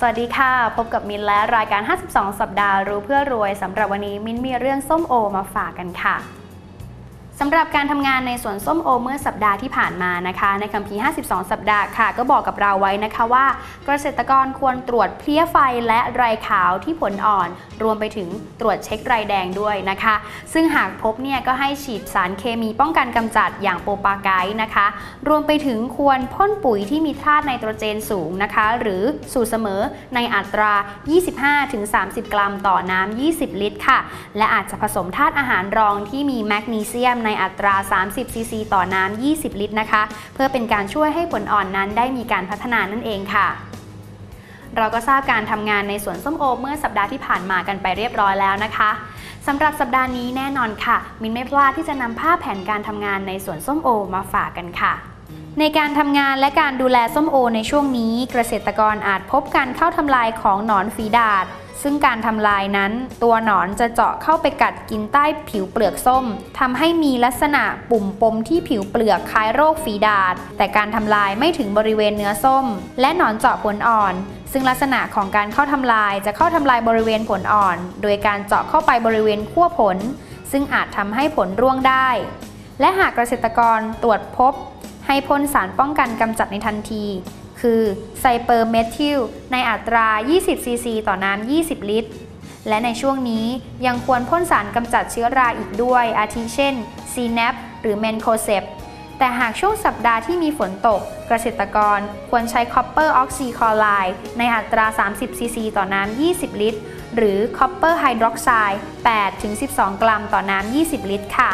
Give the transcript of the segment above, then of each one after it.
สวัสดีค่ะ พบกับมินและรายการ 52 สัปดาห์รู้เพื่อรวยสำหรับวันนี้มินมีเรื่องส้มโอมาฝากกันค่ะ สำหรับการทำงานในสวนส้มโอเมื่อสัปดาห์ที่ผ่านมานะคะ ในคัมภีร์ 52 สัปดาห์ค่ะ ก็บอกกับเราไว้นะคะว่า เกษตรกรควรตรวจเพลี้ยไฟและไรขาวที่ผลอ่อน รวมไปถึงตรวจเช็คไรแดงด้วยนะคะ ซึ่งหากพบเนี่ยก็ให้ฉีดสารเคมีป้องกันกำจัดอย่างโปรปาไกด์นะคะ รวมไปถึงควรพ่นปุ๋ยที่มีธาตุไนโตรเจนสูงนะคะ หรือสูตรเสมอในอัตรา 25-30 กรัม ต่อน้ำ20 ลิตรค่ะ และอาจจะผสมธาตุอาหารรองที่มีแมกนีเซียมในอัตรา 30 ซีซีต่อน้ำ 20 ลิตรนะคะ เพื่อเป็นการช่วยให้ผลอ่อนนั้นได้มีการพัฒนานั่นเองค่ะเราก็ทราบการทำงานในสวนส้มโอเมื่อสัปดาห์ที่ผ่านมากันไปเรียบร้อยแล้วนะคะสำหรับสัปดาห์นี้แน่นอนค่ะ มินไม่พลาดที่จะนำภาพแผนการทำงานในสวนส้มโอมาฝากกันค่ะ ในการทำงานและการดูแลส้มโอในช่วงนี้ เกษตรกรอาจพบการเข้าทำลายของหนอนฝีดาษ ซึ่งการทำลายนั้น ตัวหนอนจะเจาะเข้าไปกัดกินใต้ผิวเปลือกส้มทำให้มีลักษณะปุ่มปมที่ผิวเปลือกคล้ายโรคฝีดาษแต่การทำลายไม่ถึงบริเวณเนื้อส้ม และหนอนเจาะผลอ่อน ซึ่งลักษณะของการเข้าทำลายจะเข้าทำลายบริเวณผลอ่อน โดยการเจาะเข้าไปบริเวณขั้วผล ซึ่งอาจทำให้ผลร่วงได้ และหากเกษตรกรตรวจพบ ให้พ่นสารป้องกันกำจัดในทันที คือไซเปอร์เมทิลในอัตรา 20 ซีซี ต่อน้ำ 20 ลิตร และในช่วงนี้ยังควรพ่นสารกำจัดเชื้อราอีกด้วย อาทิเช่น CNAP หรือ m e n c o s e p แต่หากช่วงสัปดาห์ที่มีฝนตก เกษตรกรควรใช้คอปเปอร์ออกซิคลอไรด์ในอัตรา 30 ซีซี ต่อน้ำ 20 ลิตร หรือคอปเปอร์ไฮดรอกไซด์8-12 กรัมต่อน้ำ 20 ลิตรค่ะ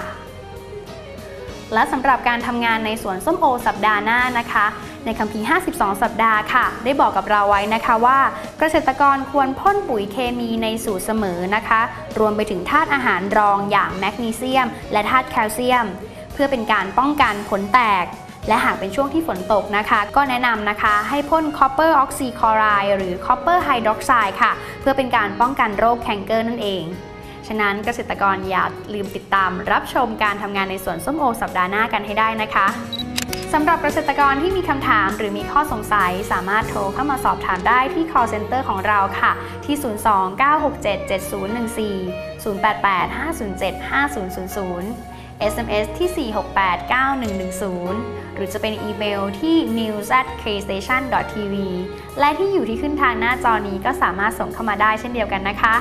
และสำหรับการทำงานในสวนส้มโอสัปดาห์หน้านะคะ ในคัมภีร์ 52 สัปดาห์ค่ะ ได้บอกกับเราไว้นะคะว่า เกษตรกรควรพ่นปุ๋ยเคมีในสูตรเสมอนะคะ รวมไปถึงธาตุอาหารรองอย่างแมกนีเซียม และธาตุแคลเซียม เพื่อเป็นการป้องกันผลแตก และหากเป็นช่วงที่ฝนตกนะคะ ก็แนะนำนะคะ ให้พ่นคอปเปอร์ออกซิคลอไรด์หรือคอปเปอร์ไฮดรอกไซด์ค่ะ เพื่อเป็นการป้องกันโรคแคนเกอร์นั่นเองฉะนั้นเกษตรกรอย่าลืมติดตามรับชมการทำงานในสวนส้มโอสัปดาห์หน้ากันให้ได้นะคะ สำหรับเกษตรกรที่มีคำถามหรือมีข้อสงสัย สามารถโทรเข้ามาสอบถามได้ที่ call center ของเราค่ะ ที่ 029677014 088-507-5000 SMS ที่ 4689110 หรือจะเป็นอีเมลที่ news@kstation.tv และที่อยู่ที่ขึ้นทางหน้าจอนี้ก็สามารถส่งเข้ามาได้เช่นเดียวกันนะคะ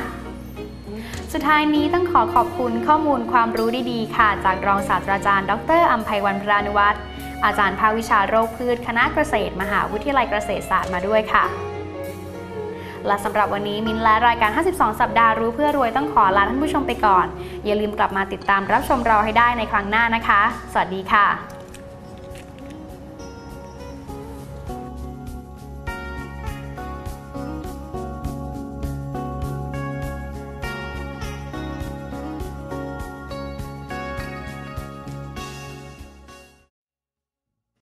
สุดท้ายนี้ต้องขอขอบคุณข้อมูลความรู้ดีๆ ค่ะ จากรองศาสตราจารย์ ดรอัมภัยวันพรานุวัฒน์ อาจารย์ภาควิชาโรคพืช คณะเกษตร มหาวิทยาลัยเกษตรศาสตร์มาด้วยค่ะ และสำหรับวันนี้มินและรายการ 52 สัปดาห์รู้เพื่อรวยต้องขอลาท่านผู้ชมไปก่อน อย่าลืมกลับมาติดตามรับชมเราให้ได้ในครั้งหน้านะคะ สวัสดีค่ะ